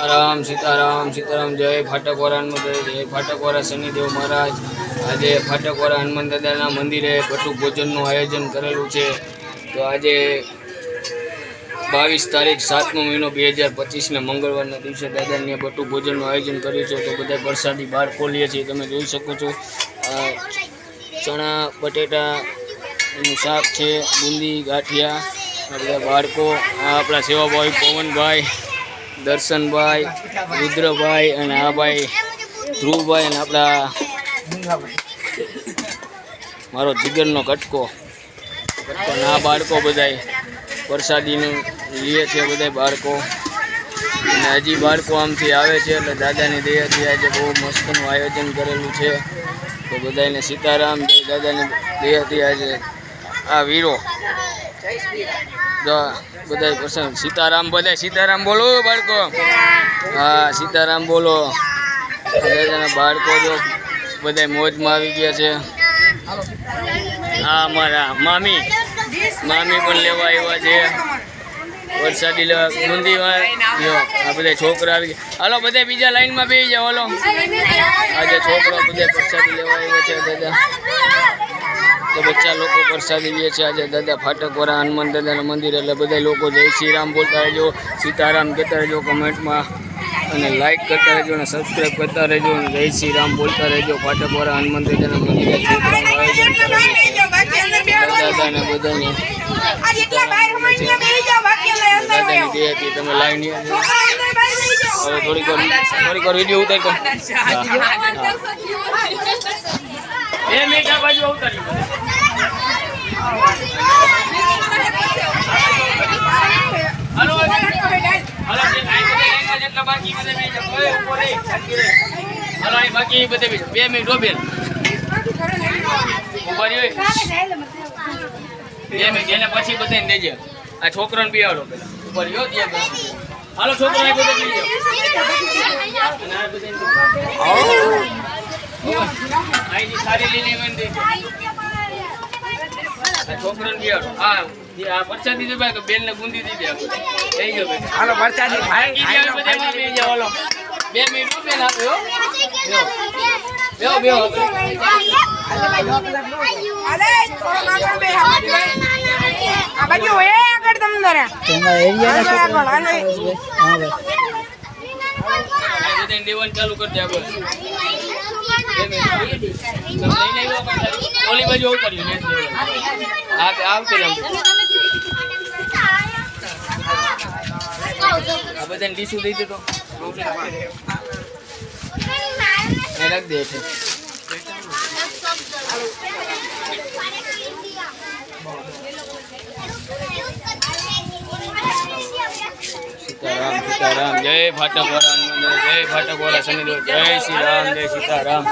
સીતારામ સીતારામ સીતારામ, જય ફાટકવારા હનુમાન જય ફાટકવારા શનિદેવ મહારાજ. આજે ફાટકવારા હનુમાન દાદાના મંદિરે બટુક ભોજનનું આયોજન કરેલું છે. તો આજે બાવીસ તારીખ સાતમો મહિનો બે હજાર પચીસના મંગળવારના દિવસે દાદાને બટુક ભોજનનું આયોજન કર્યું છે. તો બધા વરસાદી બહાર ખોલીએ છીએ. તમે જોઈ શકો છો ચણા, બટેટા, એનું શાક છે, બુંદી, ગાંઠિયા બધા બાળકો, આ આપણા સેવાભાઈ પવનભાઈ દર્શનભાઈ, રુદ્રભાઈ અને આ ભાઈ, ધ્રુવભાઈ અને આપણા મારો જીગરનો કટકો અને આ બાળકો બધાય. પ્રસાદીનું લીએ છે બધા બાળકો. અને હજી બાળકો આમથી આવે છે એટલે દાદાની દયાથી આજે બહુ મસ્તનું આયોજન કરેલું છે. તો બધાને સીતારામ દાદાની દયાથી આજે આ વીરો. બધા પ્રસંગ સીતારામ બધા સીતારામ બોલો, બાળકો. હા, સીતારામ બોલો. દાદાના બાળકો જો બધા મોજમાં આવી ગયા છે. હા અમારા મામી. મામી પણ લેવા આવ્યા છે. વરસાદી જો, આ બધા છોકરા આવી ગયા. હાલો બધા બીજા લાઈનમાં બેસી જાઓ, હાલો. આજે છોકરો બધા વરસાદી લેવા આવ્યા છે દાદા તો બચ્ચા લોકો પ્રસાદી લે છે આજે દાદા ફાટકવાળા હનુમાન દાદાના મંદિર એટલે બધા લોકો જય શ્રી રામ બોલતા રહેજો સીતારામ કહેતા રહેજો કમેન્ટમાં અને લાઇક કરતા રહેજો અને સબસ્ક્રાઈબ કરતા રહેજો અને જય શ્રી રામ બોલતા રહેજો ફાટકવાળા હનુમાન દાદાના મંદિરે છોકરાનું આયોજન દાદાને બધાને દાદાની દયાથી તમે લાઈન હવે થોડીક વાર થોડીક વાર વીડિયો ઉતારી દો બે મિનિટ આ બાજુ ઉતારી. હાલો હાલો. બાકી બધા બે મિનિટ, હો, બેન. હોય બે મિનિટ, એને પછી બધાને દેજે. આ છોકરાને બિહાડો પેલા. ત્યાં હાલો, છોકરાને બધે આઈની સારી લીલી મને દેજો આ હા આ પ્રસાદી દે ભાઈ બેન ને ગુંદી દીધી આપણે લઈ જાઓ બેન હાલો વરસાદી ભાઈ બધા એમાં બેસી જાઓ, બે મિનિટ બેન આપો બેહો બેહો તમારા એરિયાના આ બધાને દેવાનું ચાલુ કરી દે આગળ. બે મિનિટ. તમે લઈને આવ્યો પાછા? ઓલી બાજુ આવું કર્યું ને આ આવતી આમ આ બધાને ડીશું દઈ દેતો એ રાખ દે છે સીતારામ સીતારામ જય ફાટકવાળા હનુમાન જય ફાટકવાળા શનિદેવ જય શ્રી રામ જય સીતારામ